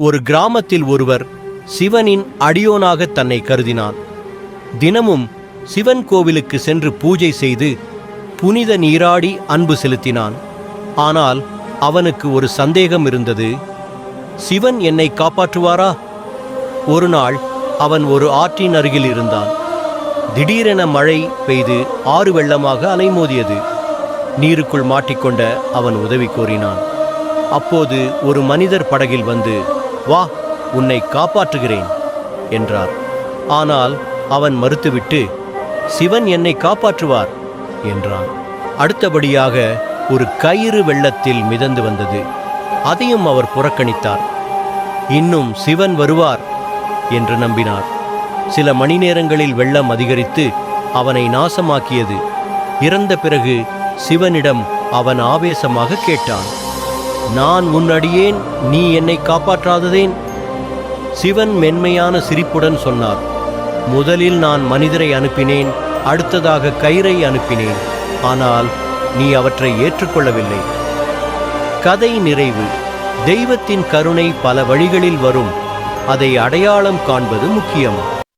ஒரு கிராமத்தில் ஒருவர் சிவனின் அடியோனாக தன்னை கருதினான் தினமும் சிவன் கோவிலுக்கு சென்று பூஜை செய்து புனித நீராடி அன்பு செலுத்தினான். ஆனால் அவனுக்கு ஒரு சந்தேகம் இருந்தது. சிவன் என்னை காப்பாற்றுவாரா? ஒரு நாள் அவன் ஒரு ஆற்றின் அருகில் இருந்தான். திடீரென மழை பெய்து ஆறு வெள்ளமாக அலைமோதியது. நீருக்குள் மாட்டிக்கொண்ட அவன் உதவி கோரினான். அப்போது ஒரு மனிதர் படகில் வந்து வா உன்னை காப்பாற்றுகிறேன் என்றார். ஆனால் அவன் மறுத்துவிட்டு சிவன் என்னை காப்பாற்றுவார் என்றான். அடுத்தபடியாக ஒரு கயிறு வெள்ளத்தில் மிதந்து வந்தது. அதையும் அவர் புறக்கணித்தார். இன்னும் சிவன் வருவார் என்று நம்பினார். சில மணி நேரங்களில் வெள்ளம் அதிகரித்து அவனை நாசமாக்கியது. இறந்த பிறகு சிவனிடம் அவன் ஆவேசமாக கேட்டான். நான் உன் அடியேன் நீ என்னை காப்பாற்றாததேன்? சிவன் மென்மையான சிரிப்புடன் சொன்னார். முதலில் நான் மனிதரை அனுப்பினேன் அடுத்ததாக கயிறை அனுப்பினேன். ஆனால் நீ அவற்றை ஏற்றுக்கொள்ளவில்லை. கதை நிறைவு. தெய்வத்தின் கருணை பல வழிகளில் வரும். அதை அடையாளம் காண்பது முக்கியம்.